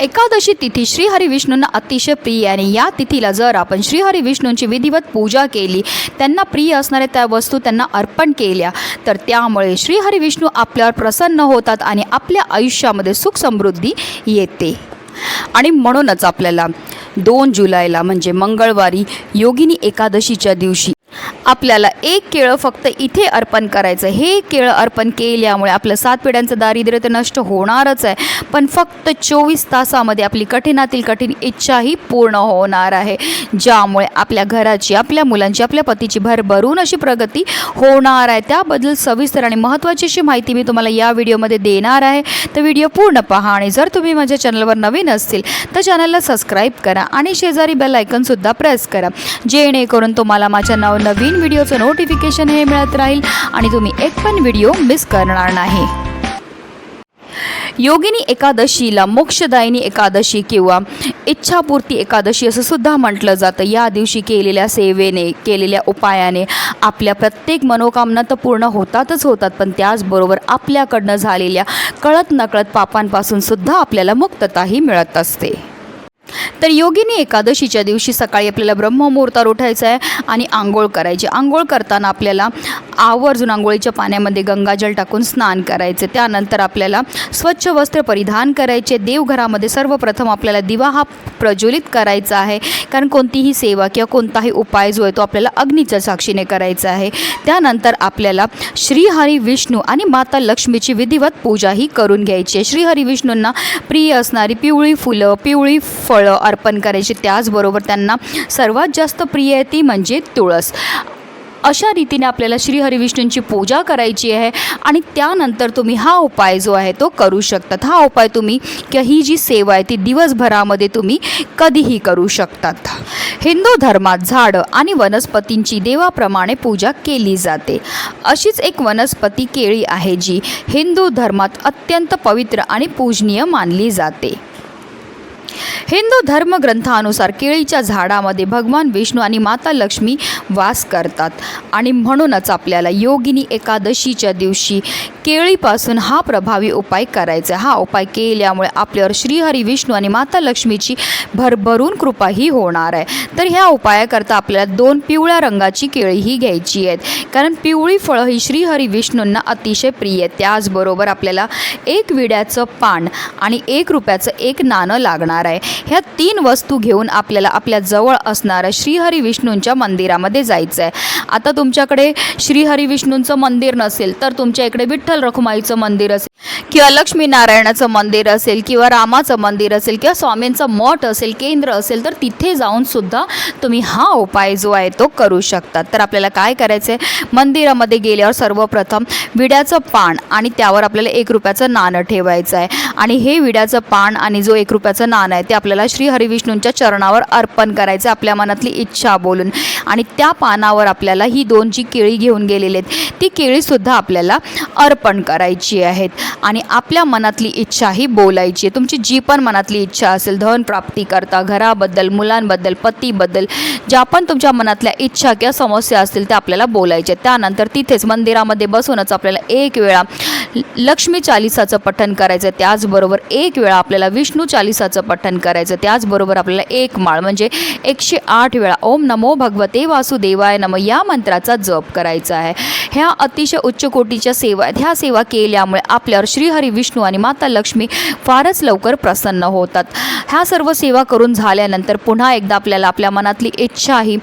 एकादशी तिथी श्रीहरी विष्णूंना अतिशय प्रिय आणि या तिथीला जर आपण श्रीहरी विष्णूंची विधिवत पूजा केली त्यांना प्रिय असणाऱ्या त्या वस्तू त्यांना अर्पण केल्या तर त्यामुळे श्रीहरी विष्णू आपल्यावर प्रसन्न होतात आणि आपल्या आयुष्यामध्ये सुख समृद्धी येते. आणि म्हणूनच आपल्याला दोन जुलैला म्हणजे मंगळवारी योगिनी एकादशीच्या दिवशी आपल्याला एक केळं फक्त इथे अर्पण करायचं हे केळं अर्पण केल्यामुळे आपलं सात पिढ्यांचं दारिद्र्य तर नष्ट होणारच आहे. पण फक्त चोवीस तासामध्ये आपली कठीणातील कठीण इच्छाही पूर्ण होणार आहे. ज्यामुळे आपल्या घराची आपल्या मुलांची आपल्या पतीची भरभरून अशी प्रगती होणार आहे. त्याबद्दल सविस्तर आणि महत्त्वाची अशी माहिती मी तुम्हाला या व्हिडिओमध्ये देणार आहे. तर व्हिडिओ पूर्ण पहा आणि जर तुम्ही माझ्या चॅनलवर नवीन असतील तर चॅनलला सबस्क्राईब करा आणि शेजारी बेल आयकनसुद्धा प्रेस करा. जेणेकरून तुम्हाला माझ्या नवनवीन नवीन व्हिडिओचं नोटिफिकेशन हे मिळत राहील आणि तुम्ही एक पण व्हिडिओ मिस करणार नाही. योगिनी एकादशीला मोक्षदायिनी एकादशी किंवा इच्छापूर्ती एकादशी असं सुद्धा म्हटलं जातं. या दिवशी केलेल्या सेवेने केलेल्या उपायाने आपल्या प्रत्येक मनोकामना तर पूर्ण होतातच होतात पण त्याचबरोबर आपल्याकडनं झालेल्या कळत नकळत पापांपासून सुद्धा आपल्याला मुक्तताही मिळत असते. तर योगिनी एकादशीच्या दिवशी सकाळी आपल्याला ब्रह्ममुहूर्तावर उठायचं आहे आणि आंघोळ करायची. आंघोळ करताना आपल्याला आवर्जून आंघोळीच्या पाण्यामध्ये गंगाजल टाकून स्नान करायचे. त्यानंतर आपल्याला स्वच्छ वस्त्र परिधान करायचे. देवघरामध्ये सर्वप्रथम आपल्याला दिवा हा प्रज्वलित करायचा आहे. कारण कोणतीही सेवा किंवा कोणताही उपाय जो आहे तो आपल्याला अग्नीच्या साक्षीने करायचा आहे. त्यानंतर आपल्याला श्रीहरी विष्णू आणि माता लक्ष्मीची विधिवत पूजाही करून घ्यायची आहे. श्रीहरी विष्णूंना प्रिय असणारी पिवळी फुलं पिवळी फळं अर्पण करायची. त्याचबरोबर त्यांना सर्वात जास्त प्रिय आहे ती म्हणजे तुळस. अशा रीतीने आपल्याला श्रीहरिविष्णूंची पूजा करायची आहे आणि त्यानंतर तुम्ही हा उपाय जो आहे तो करू शकतात हा उपाय तुम्ही किंवा ही जी सेवा आहे ती दिवसभरामध्ये तुम्ही कधीही करू शकतात. हिंदू धर्मात झाडं आणि वनस्पतींची देवाप्रमाणे पूजा केली जाते. अशीच एक वनस्पती केळी आहे जी हिंदू धर्मात अत्यंत पवित्र आणि पूजनीय मानली जाते. हिंदू धर्मग्रंथानुसार केळीच्या झाडामध्ये भगवान विष्णू आणि माता लक्ष्मी वास करतात. आणि म्हणूनच आपल्याला योगिनी एकादशीच्या दिवशी केळीपासून हा प्रभावी उपाय करायचा हा उपाय केल्यामुळे आपल्यावर श्रीहरी विष्णू आणि माता लक्ष्मीची भरभरून कृपाही होणार आहे. तर ह्या उपायाकरता आपल्याला दोन पिवळ्या रंगाची केळीही घ्यायची आहेत. कारण पिवळी फळं ही श्रीहरी विष्णूंना अतिशय प्रिय आहेत. त्याचबरोबर आपल्याला एक विड्याचं पान आणि एक रुपयाचं एक नाणं लागणार आहे. ह्या तीन वस्तू घेऊन आपल्याला आपल्या जवळ असणाऱ्या श्रीहरी विष्णूंच्या मंदिरामध्ये जायचं आहे आता तुमच्याकडे श्रीहरी विष्णूंचं मंदिर नसेल तर तुमच्या इकडे विठ्ठल रखुमाईचं मंदिर असेल किंवा लक्ष्मीनारायणाचं मंदिर असेल किंवा रामाचं मंदिर असेल किंवा स्वामींचं मठ असेल केंद्र असेल तर तिथे जाऊन सुद्धा तुम्ही हा उपाय जो आहे तो करू शकतात तर आपल्याला काय करायचं आहे मंदिरामध्ये गेल्यावर सर्वप्रथम विड्याचं पान आणि त्यावर आपल्याला एक रुपयाचं नाणं ठेवायचं आहे. आणि हे विड्याचं पान आणि जो एक रुपयाचं नाणं आहे ते आपल्याला श्री हरिविष्णूंच्या चरणावर अर्पण करायचं आपल्या मनातली इच्छा बोलून. आणि त्या पानावर आपल्याला ही दोन जी केळी घेऊन गेलेली आहेत ती केळीसुद्धा आपल्याला अर्पण पण करायची आहेत. आणि आपल्या मनातली इच्छाही बोलायची आहे. तुमची जी पण मनातली इच्छा असेल धन प्राप्ती करता घराबद्दल मुलांबद्दल पतीबद्दल ज्या पण तुमच्या मनातल्या इच्छा किंवा समस्या असतील त्या आपल्याला बोलायच्या आहेत. त्यानंतर तिथेच मंदिरामध्ये बसूनच आपल्याला एक वेळा लक्ष्मी चालिसाचं पठण करायचं आहे. त्याचबरोबर एक वेळा आपल्याला विष्णू चालिसाचं पठण करायचं त्याचबरोबर आपल्याला एक माळ म्हणजे एकशे आठ वेळा ओम नमो भगवते वासुदेवाय नम या मंत्राचा जप करायचा आहे. ह्या अतिशय उच्च कोटीच्या सेवा आहेत ह्या सेवा केल्यामुळे आपल्यावर श्रीहरी विष्णू आणि माता लक्ष्मी फारच लवकर प्रसन्न होतात. ह्या सर्व सेवा करून झाल्यानंतर पुन्हा एकदा आपल्याला आपल्या मनातली इच्छा ही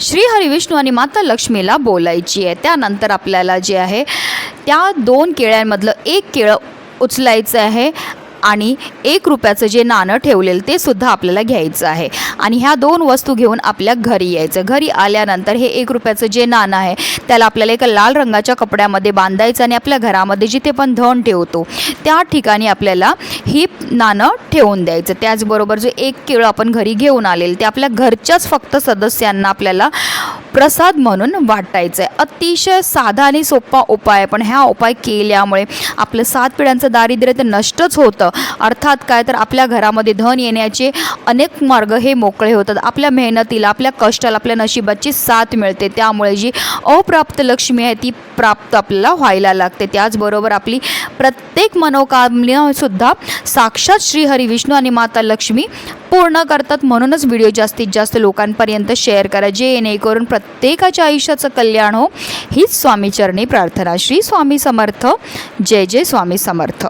श्री हरिविष्णू आणि माता लक्ष्मीला बोलायची आहे. त्यानंतर आपल्याला जे आहे त्या दोन केळ्यांमधलं एक केळं उचलायचं आहे. आणि एक रुपयाचं जे नाणं ठेवलेलं ते सुद्धा आपल्याला घ्यायचं आहे. आणि ह्या दोन वस्तू घेऊन आपल्या घरी यायचं. घरी आल्यानंतर हे एक रुपयाचं जे नाणं आहे त्याला आपल्याला एका लाल रंगाच्या कपड्यामध्ये बांधायचं आणि आपल्या घरामध्ये जिथे पण धन ठेवतो त्या ठिकाणी आपल्याला ही नाणं ठेवून द्यायचं. त्याचबरोबर जो एक केळं आपण घरी घेऊन आलेलं ते आपल्या घरच्याच फक्त सदस्यांना आपल्याला प्रसाद म्हणून वाटायचं आहे अतिशय साधा आणि सोपा उपाय पण ह्या उपाय केल्यामुळे आपलं सात पिढ्यांचं दारिद्र्य तर नष्टच होतं. अर्थात काय तर आपल्या घरामध्ये धन येण्याचे अनेक मार्ग हे मोकळे होतात. आपल्या मेहनतीला आपल्या कष्टाला आपल्या नशिबाची साथ मिळते. त्यामुळे जी अप्राप्त लक्ष्मी आहे ती प्राप्त आपल्याला व्हायला लागते. त्याचबरोबर आपली प्रत्येक मनोकामना सुद्धा साक्षात श्री हरी विष्णू आणि माता लक्ष्मी पूर्ण करतात म्हणूनच व्हिडिओ जास्तीत जास्त लोकांपर्यंत शेअर करा. जेणेकरून प्रत्येकाच्या आयुष्याचं कल्याण हो. हीच स्वामीचरणी प्रार्थना. श्री स्वामी समर्थ. जय जय स्वामी समर्थ.